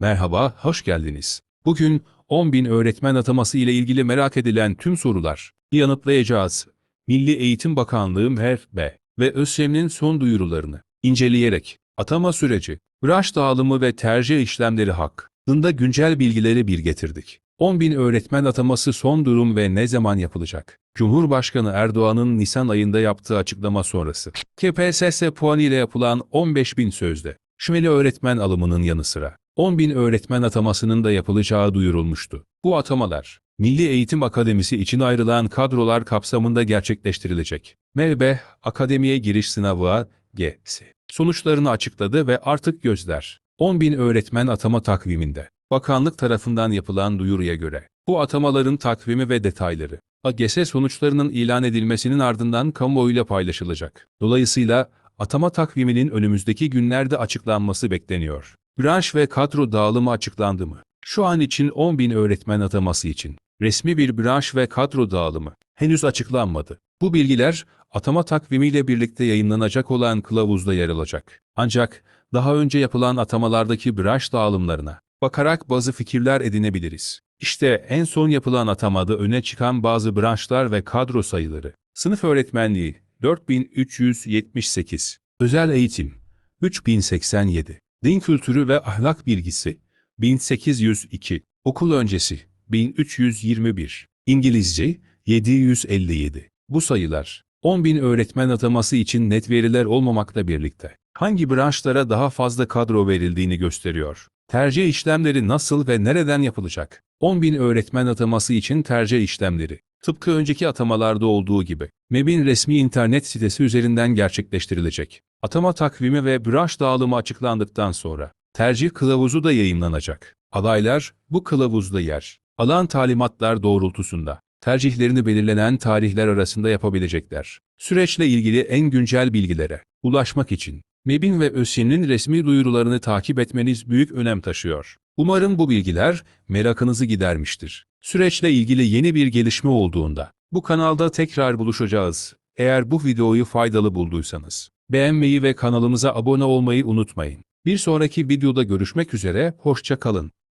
Merhaba, hoş geldiniz. Bugün 10.000 öğretmen ataması ile ilgili merak edilen tüm sorular yanıtlayacağız. Milli Eğitim Bakanlığı MHB ve ÖSYM'nin son duyurularını inceleyerek atama süreci, branş dağılımı ve tercih işlemleri hakkında güncel bilgileri bir getirdik. 10.000 öğretmen ataması son durum ve ne zaman yapılacak? Cumhurbaşkanı Erdoğan'ın Nisan ayında yaptığı açıklama sonrası. KPSS puanı ile yapılan 15.000 sözde şümeli öğretmen alımının yanı sıra 10.000 öğretmen atamasının da yapılacağı duyurulmuştu. Bu atamalar, Milli Eğitim Akademisi için ayrılan kadrolar kapsamında gerçekleştirilecek. MHB, akademiye giriş sınavı AGS sonuçlarını açıkladı ve artık gözler 10.000 öğretmen atama takviminde. Bakanlık tarafından yapılan duyuruya göre, bu atamaların takvimi ve detayları, AGS sonuçlarının ilan edilmesinin ardından kamuoyuyla paylaşılacak. Dolayısıyla, atama takviminin önümüzdeki günlerde açıklanması bekleniyor. Branş ve kadro dağılımı açıklandı mı? Şu an için 10.000 öğretmen ataması için resmi bir branş ve kadro dağılımı henüz açıklanmadı. Bu bilgiler atama takvimiyle birlikte yayınlanacak olan kılavuzda yer alacak. Ancak daha önce yapılan atamalardaki branş dağılımlarına bakarak bazı fikirler edinebiliriz. İşte en son yapılan atamada öne çıkan bazı branşlar ve kadro sayıları. Sınıf öğretmenliği 4378, özel eğitim 3087, din kültürü ve ahlak bilgisi 1802, okul öncesi 1321, İngilizce 757. Bu sayılar 10.000 öğretmen ataması için net veriler olmamakla birlikte hangi branşlara daha fazla kadro verildiğini gösteriyor. Tercih işlemleri nasıl ve nereden yapılacak? 10.000 öğretmen ataması için tercih işlemleri, tıpkı önceki atamalarda olduğu gibi, MEB'in resmi internet sitesi üzerinden gerçekleştirilecek. Atama takvimi ve branş dağılımı açıklandıktan sonra, tercih kılavuzu da yayınlanacak. Adaylar, bu kılavuzda yer, alan talimatlar doğrultusunda, tercihlerini belirlenen tarihler arasında yapabilecekler. Süreçle ilgili en güncel bilgilere ulaşmak için MEB'in ve ÖSYM'in resmi duyurularını takip etmeniz büyük önem taşıyor. Umarım bu bilgiler merakınızı gidermiştir. Süreçle ilgili yeni bir gelişme olduğunda bu kanalda tekrar buluşacağız. Eğer bu videoyu faydalı bulduysanız beğenmeyi ve kanalımıza abone olmayı unutmayın. Bir sonraki videoda görüşmek üzere, hoşça kalın.